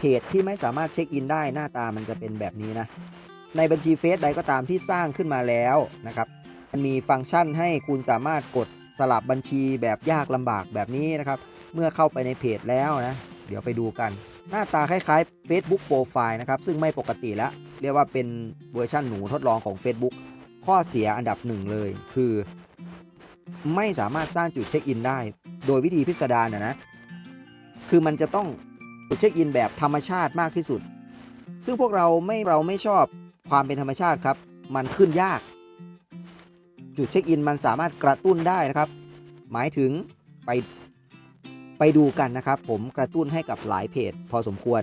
เพจที่ไม่สามารถเช็คอินได้หน้าตามันจะเป็นแบบนี้นะ ในบัญชีเฟซใดก็ตามที่สร้างขึ้นมาแล้วนะครับ มันมีฟังก์ชันให้คุณสามารถกดสลับบัญชีแบบยากลำบากแบบนี้นะครับ เมื่อเข้าไปในเพจแล้วนะ เดี๋ยวไปดูกัน หน้าตาคล้ายๆ Facebook Profile นะครับ ซึ่งไม่ปกติแล้ว เรียกว่าเป็นเวอร์ชันหนูทดลองของ Facebook ข้อเสียอันดับหนึ่งเลย คือ ไม่สามารถสร้างจุดเช็คอินได้ โดยวิธีพิสดารนะนะ คือมันจะต้อง เช็คอินแบบธรรมชาติมากที่สุด ซึ่งพวกเราไม่เราไม่ชอบความเป็นธรรมชาติครับ มันขึ้นยาก จุดเช็คอินมันสามารถกระตุ้นได้นะครับ หมายถึงไปไปดูกันนะครับ ผมกระตุ้นให้กับหลายเพจพอสมควร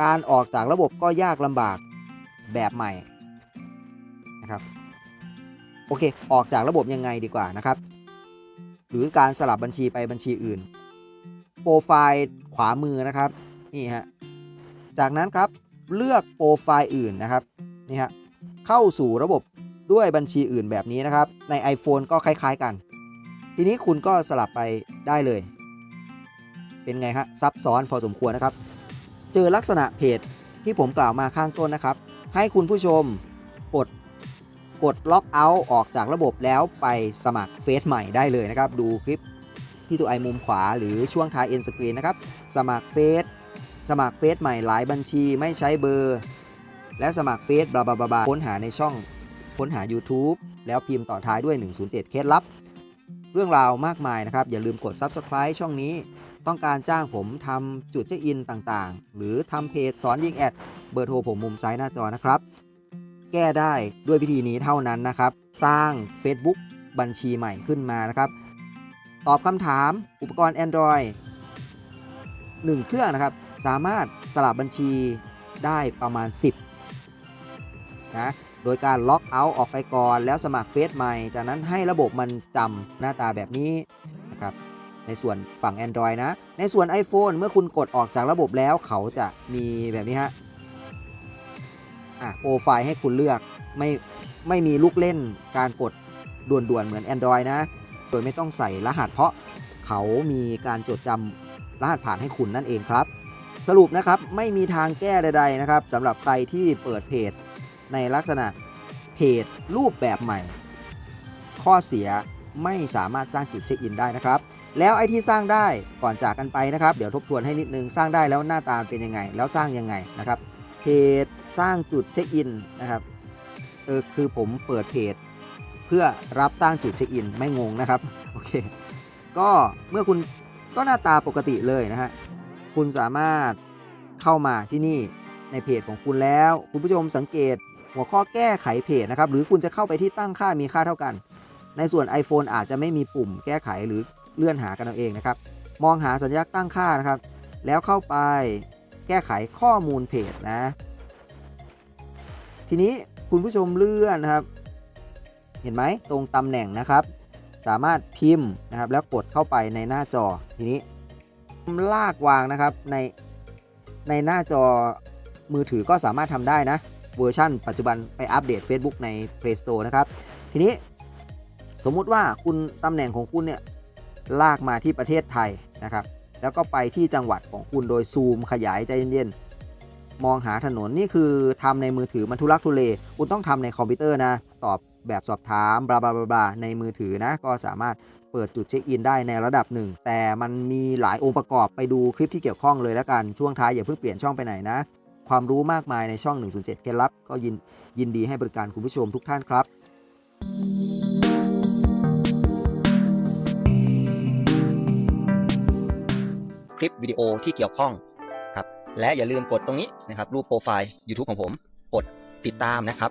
การออกจากระบบก็ยากลำบากแบบใหม่นะครับ โอเค ออกจากระบบยังไงดีกว่านะครับ หรือการสลับบัญชีไปบัญชีอื่น โปรไฟล์ ขวามือนะครับนี่ฮะจากนั้นครับเลือกโปรไฟล์อื่นนะครับนี่ฮะเข้าสู่ระบบด้วยบัญชีอื่นแบบนี้นะครับ ใน iPhone ก็คล้ายๆกัน ทีนี้คุณก็สลับไปได้เลย เป็นไงฮะซับซ้อนพอสมควรนะครับ เจอลักษณะเพจที่ผมกล่าวมาข้างต้นนะครับ ให้คุณผู้ชมกดกดล็อกเอาท์ออกจากระบบแล้วไปสมัครเฟซใหม่ได้เลยนะครับ ดูคลิป ที่ตัวไอมุมขวาหรือช่วงท้ายเอ็นสกรีนนะครับ สมัครเฟซสมัครเฟซใหม่หลายบัญชีไม่ใช้เบอร์ และสมัครเฟซบลาบลาบลาค้นหาในช่องค้นหา YouTube แล้วพิมพ์ต่อท้ายด้วย 107 เคล็ดลับ เรื่องราวมากมายนะครับ อย่าลืมกด Subscribe ช่องนี้ ต้องการจ้างผมทำจุดเช็คอินต่างๆ หรือทำเพจสอนยิงแอด เบอร์โทรผมมุมซ้ายหน้าจอนะครับ แก้ได้ด้วยวิธีนี้เท่านั้นนะครับ สร้าง Facebook บัญชีใหม่ขึ้นมานะครับ ตอบคำถาม อุปกรณ์ Android 1 เครื่องนะครับ สามารถสลับบัญชีได้ประมาณ 10นะโดยการล็อกเอาท์ออกไปก่อนแล้วสมัครเฟซใหม่ จากนั้นให้ระบบมันจำหน้าตาแบบนี้นะครับในส่วนฝั่ง Android นะ ในส่วน iPhone เมื่อคุณกดออกจากระบบแล้วเขาจะมีแบบนี้ฮะอะโปรไฟล์ให้คุณเลือกไม่ไม่มีลูกเล่นการกดด่วนๆเหมือน Android นะ โดยไม่ต้องใส่รหัส เพราะเขามีการจดจำรหัสผ่านให้คุณนั่นเองครับ สรุปนะครับไม่มีทางแก้ใด ๆ นะครับสำหรับใครที่เปิดเพจ ในลักษณะเพจรูปแบบใหม่ ข้อเสียไม่สามารถสร้างจุดเช็คอินได้นะครับ แล้วไอที่สร้างได้ก่อนจากกันไปนะครับ เดี๋ยวทบทวนให้นิดนึงสร้างได้แล้วหน้าตาเป็นยังไง แล้วสร้างยังไงนะครับเพจสร้างจุดเช็คอินนะครับเออคือผมเปิดเพจ พื่อรับสร้างจุดเช็คอินไม่งงนะครับโอเคก็เมื่อคุณก็หน้าตาปกติเลยนะฮะคุณสามารถเข้ามาที่นี่ในเพจของคุณแล้ว คุณผู้ชมสังเกตหัวข้อแก้ไขเพจนะครับ หรือคุณจะเข้าไปที่ตั้งค่ามีค่าเท่ากัน ในส่วน iPhone อาจจะไม่มีปุ่มแก้ไขหรือเลื่อนหากันเอาเองนะครับ มองหาสัญลักษณ์ตั้งค่านะครับ แล้วเข้าไปแก้ไขข้อมูลเพจนะ ทีนี้คุณผู้ชมเลื่อนนะครับ เห็นไหมตรงตำแหน่งนะครับ สามารถพิมพ์นะครับแล้วกดเข้าไปในหน้าจอทีนี้ลากวางนะครับในในหน้าจอมือถือก็สามารถทำได้นะเวอร์ชั่น ปัจจุบันไปอัปเดต Facebook ใน Play Store นะครับ ทีนี้สมมุติว่าคุณตำแหน่งของคุณเนี่ยลากมาที่ประเทศไทยนะครับ แล้วก็ไปที่จังหวัดของคุณโดยซูมขยายใจเย็นๆมองหาถนนนี่คือทำในมือถือมันทุลักทุเล คุณต้องทำในคอมพิวเตอร์นะ ตอบ แบบสอบถามบลาบลาบลาบาในมือถือนะ ก็สามารถเปิดจุดเช็คอินได้ในระดับหนึ่ง แต่มันมีหลายองค์ประกอบไปดูคลิปที่เกี่ยวข้องเลยแล้วกัน ช่วงท้ายอย่าเพิ่งเปลี่ยนช่องไปไหนนะ ความรู้มากมายในช่อง 107 เคล็ดลับ ก็ยินยินดีให้บริการคุณผู้ชมทุกท่านครับ คลิปวิดีโอที่เกี่ยวข้องครับ และอย่าลืมกดตรงนี้นะครับรูปโปรไฟล์ YouTube ของผม กดติดตามนะครับ